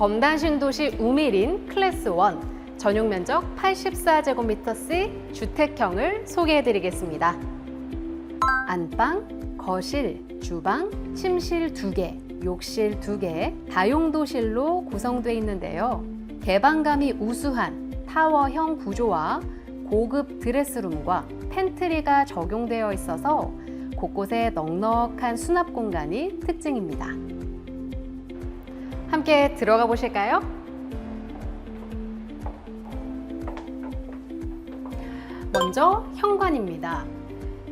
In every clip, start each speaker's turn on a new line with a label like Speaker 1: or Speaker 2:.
Speaker 1: 검단 신도시 우밀인 클래스 1 전용 면적 84제곱미터의 주택형을 소개해 드리겠습니다. 안방, 거실, 주방, 침실 2개, 욕실 2개, 다용도실로 구성되어 있는데요. 개방감이 우수한 타워형 구조와 고급 드레스룸과 팬트리가 적용되어 있어서 곳곳에 넉넉한 수납 공간이 특징입니다. 함께 들어가 보실까요? 먼저 현관입니다.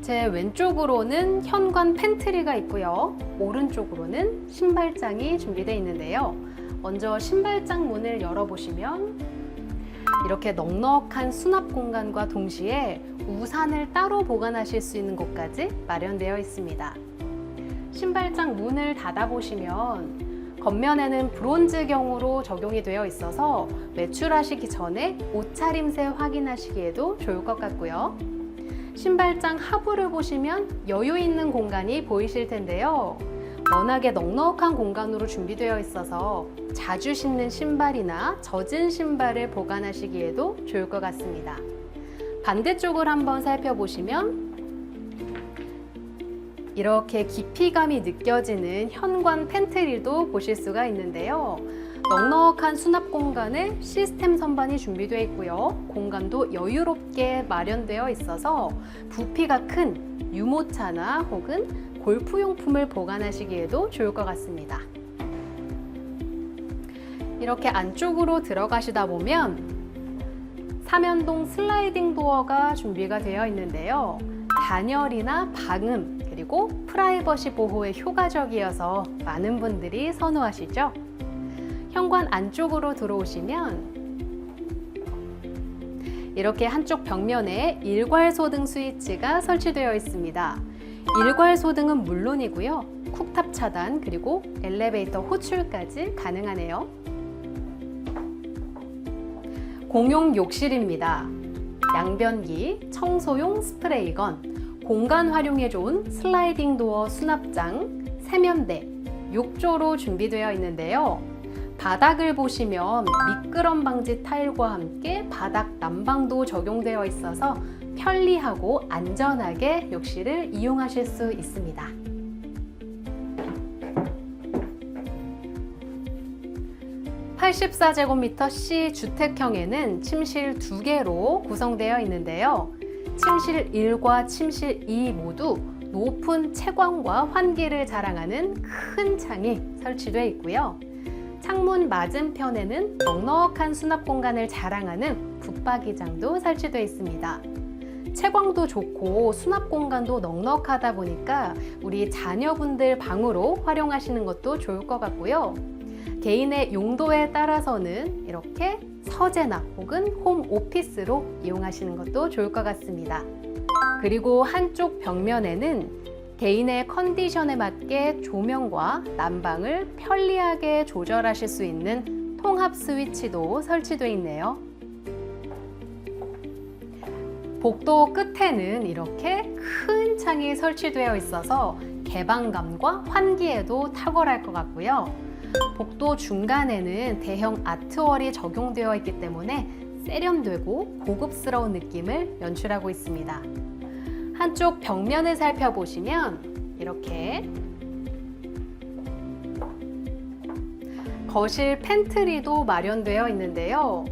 Speaker 1: 제 왼쪽으로는 현관 팬트리가 있고요. 오른쪽으로는 신발장이 준비되어 있는데요. 먼저 신발장 문을 열어보시면 이렇게 넉넉한 수납 공간과 동시에 우산을 따로 보관하실 수 있는 곳까지 마련되어 있습니다. 신발장 문을 닫아보시면 겉면에는 브론즈경으로 적용이 되어 있어서 외출하시기 전에 옷차림새 확인하시기에도 좋을 것 같고요. 신발장 하부를 보시면 여유 있는 공간이 보이실 텐데요. 워낙에 넉넉한 공간으로 준비되어 있어서 자주 신는 신발이나 젖은 신발을 보관하시기에도 좋을 것 같습니다. 반대쪽을 한번 살펴보시면 이렇게 깊이감이 느껴지는 현관 팬트리도 보실 수가 있는데요. 넉넉한 수납 공간에 시스템 선반이 준비되어 있고요. 공간도 여유롭게 마련되어 있어서 부피가 큰 유모차나 혹은 골프용품을 보관하시기에도 좋을 것 같습니다. 이렇게 안쪽으로 들어가시다 보면 삼연동 슬라이딩 도어가 준비가 되어 있는데요. 단열이나 방음 그리고 프라이버시 보호에 효과적이어서 많은 분들이 선호하시죠. 현관 안쪽으로 들어오시면 이렇게 한쪽 벽면에 일괄소등 스위치가 설치되어 있습니다. 일괄소등은 물론이고요. 쿡탑 차단 그리고 엘리베이터 호출까지 가능하네요. 공용 욕실입니다. 양변기, 청소용 스프레이건, 공간 활용에 좋은 슬라이딩 도어 수납장, 세면대, 욕조로 준비되어 있는데요. 바닥을 보시면 미끄럼 방지 타일과 함께 바닥 난방도 적용되어 있어서 편리하고 안전하게 욕실을 이용하실 수 있습니다. (84제곱미터) C 주택형에는 침실 두개로 구성되어 있는데요. 침실 1과 침실 2 모두 높은 채광과 환기를 자랑하는 큰 창이 설치되어 있고요. 창문 맞은편에는 넉넉한 수납 공간을 자랑하는 붙박이장도 설치되어 있습니다. 채광도 좋고 수납 공간도 넉넉하다 보니까 우리 자녀분들 방으로 활용하시는 것도 좋을 것 같고요. 개인의 용도에 따라서는 이렇게 서재나 혹은 홈 오피스로 이용하시는 것도 좋을 것 같습니다. 그리고 한쪽 벽면에는 개인의 컨디션에 맞게 조명과 난방을 편리하게 조절하실 수 있는 통합 스위치도 설치되어 있네요. 복도 끝에는 이렇게 큰 창이 설치되어 있어서 개방감과 환기에도 탁월할 것 같고요. 복도 중간에는 대형 아트월이 적용되어 있기 때문에 세련되고 고급스러운 느낌을 연출하고 있습니다. 한쪽 벽면을 살펴보시면 이렇게 거실 팬트리도 마련되어 있는데요.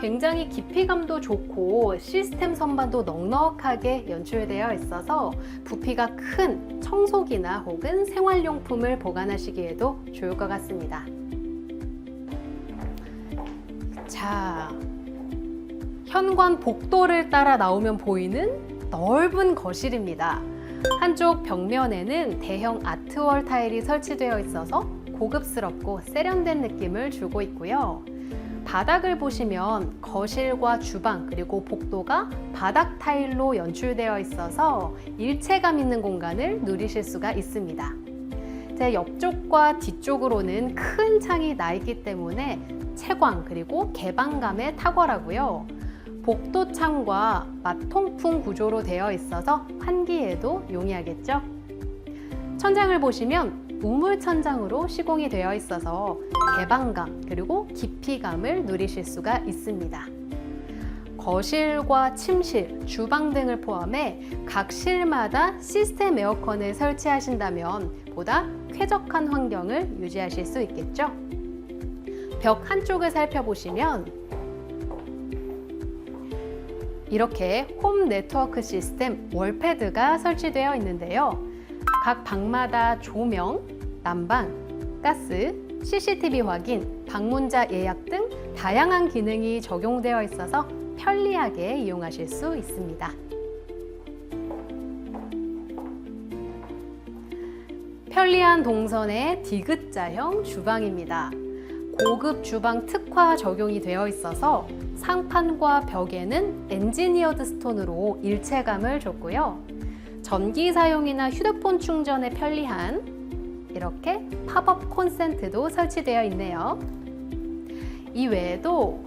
Speaker 1: 굉장히 깊이감도 좋고 시스템 선반도 넉넉하게 연출되어 있어서 부피가 큰 청소기나 혹은 생활용품을 보관하시기에도 좋을 것 같습니다. 자, 현관 복도를 따라 나오면 보이는 넓은 거실입니다. 한쪽 벽면에는 대형 아트월 타일이 설치되어 있어서 고급스럽고 세련된 느낌을 주고 있고요. 바닥을 보시면 거실과 주방 그리고 복도가 바닥 타일로 연출되어 있어서 일체감 있는 공간을 누리실 수가 있습니다. 제 옆쪽과 뒤쪽으로는 큰 창이 나 있기 때문에 채광 그리고 개방감에 탁월하고요. 복도 창과 마통풍 구조로 되어 있어서 환기에도 용이하겠죠. 천장을 보시면 우물 천장으로 시공이 되어 있어서 개방감 그리고 깊이감을 누리실 수가 있습니다. 거실과 침실, 주방 등을 포함해 각 실마다 시스템 에어컨을 설치하신다면 보다 쾌적한 환경을 유지하실 수 있겠죠. 벽 한쪽을 살펴보시면 이렇게 홈 네트워크 시스템 월패드가 설치되어 있는데요. 각 방마다 조명, 난방, 가스, CCTV 확인, 방문자 예약 등 다양한 기능이 적용되어 있어서 편리하게 이용하실 수 있습니다. 편리한 동선의 디귿자형 주방입니다. 고급 주방 특화 적용이 되어 있어서 상판과 벽에는 엔지니어드 스톤으로 일체감을 줬고요. 전기 사용이나 휴대폰 충전에 편리한 이렇게 팝업 콘센트도 설치되어 있네요. 이 외에도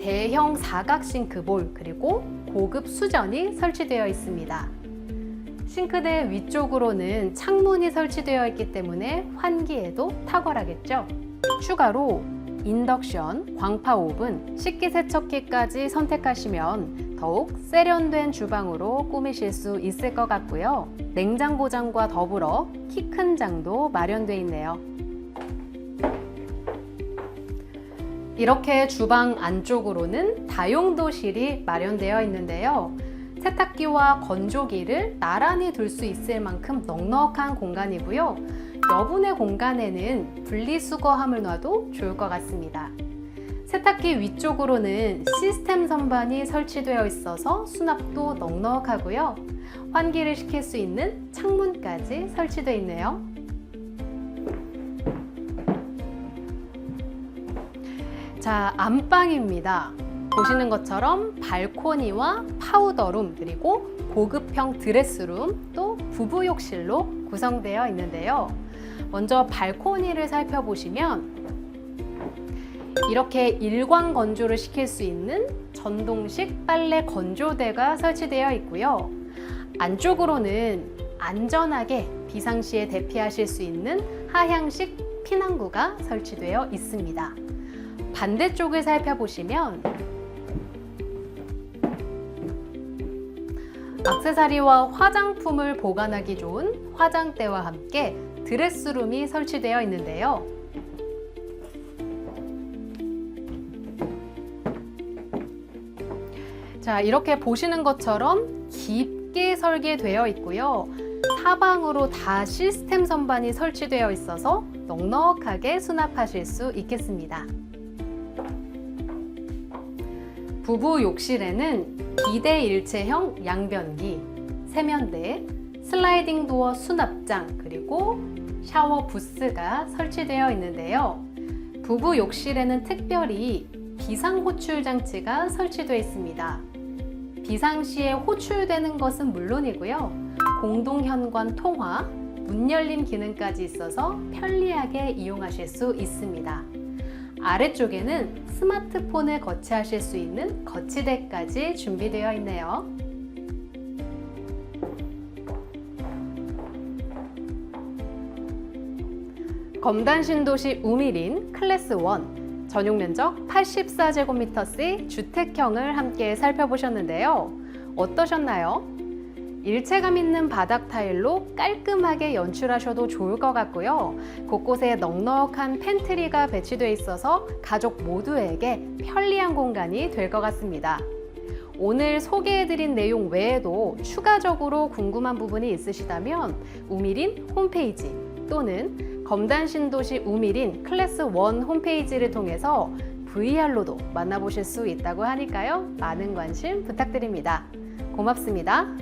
Speaker 1: 대형 사각 싱크볼 그리고 고급 수전이 설치되어 있습니다. 싱크대 위쪽으로는 창문이 설치되어 있기 때문에 환기에도 탁월하겠죠. 추가로 인덕션, 광파 오븐, 식기세척기까지 선택하시면 더욱 세련된 주방으로 꾸미실 수 있을 것 같고요. 냉장고장과 더불어 키 큰 장도 마련되어 있네요. 이렇게 주방 안쪽으로는 다용도실이 마련되어 있는데요. 세탁기와 건조기를 나란히 둘 수 있을 만큼 넉넉한 공간이고요. 여분의 공간에는 분리수거함을 놔도 좋을 것 같습니다. 세탁기 위쪽으로는 시스템 선반이 설치되어 있어서 수납도 넉넉하고요. 환기를 시킬 수 있는 창문까지 설치되어 있네요. 자, 안방입니다. 보시는 것처럼 발코니와 파우더룸 그리고 고급형 드레스룸 또 부부 욕실로 구성되어 있는데요. 먼저 발코니를 살펴보시면 이렇게 일광 건조를 시킬 수 있는 전동식 빨래 건조대가 설치되어 있고요. 안쪽으로는 안전하게 비상시에 대피하실 수 있는 하향식 피난구가 설치되어 있습니다. 반대쪽을 살펴보시면 악세사리와 화장품을 보관하기 좋은 화장대와 함께 드레스룸이 설치되어 있는데요. 자, 이렇게 보시는 것처럼 깊게 설계되어 있고요. 사방으로 다 시스템 선반이 설치되어 있어서 넉넉하게 수납하실 수 있겠습니다. 부부 욕실에는 비대 일체형 양변기, 세면대, 슬라이딩 도어 수납장, 그리고 샤워 부스가 설치되어 있는데요. 부부 욕실에는 특별히 비상 호출 장치가 설치되어 있습니다. 비상시에 호출되는 것은 물론이고요. 공동 현관 통화, 문 열림 기능까지 있어서 편리하게 이용하실 수 있습니다. 아래쪽에는 스마트폰을 거치하실 수 있는 거치대까지 준비되어 있네요. 검단 신도시 우미린 클래스 1 전용 면적 84제곱미터의 주택형을 함께 살펴보셨는데요. 어떠셨나요? 일체감 있는 바닥 타일로 깔끔하게 연출하셔도 좋을 것 같고요. 곳곳에 넉넉한 팬트리가 배치되어 있어서 가족 모두에게 편리한 공간이 될 것 같습니다. 오늘 소개해드린 내용 외에도 추가적으로 궁금한 부분이 있으시다면 우미린 홈페이지 또는 검단 신도시 우미린 클래스 1 홈페이지를 통해서 VR로도 만나보실 수 있다고 하니까요. 많은 관심 부탁드립니다. 고맙습니다.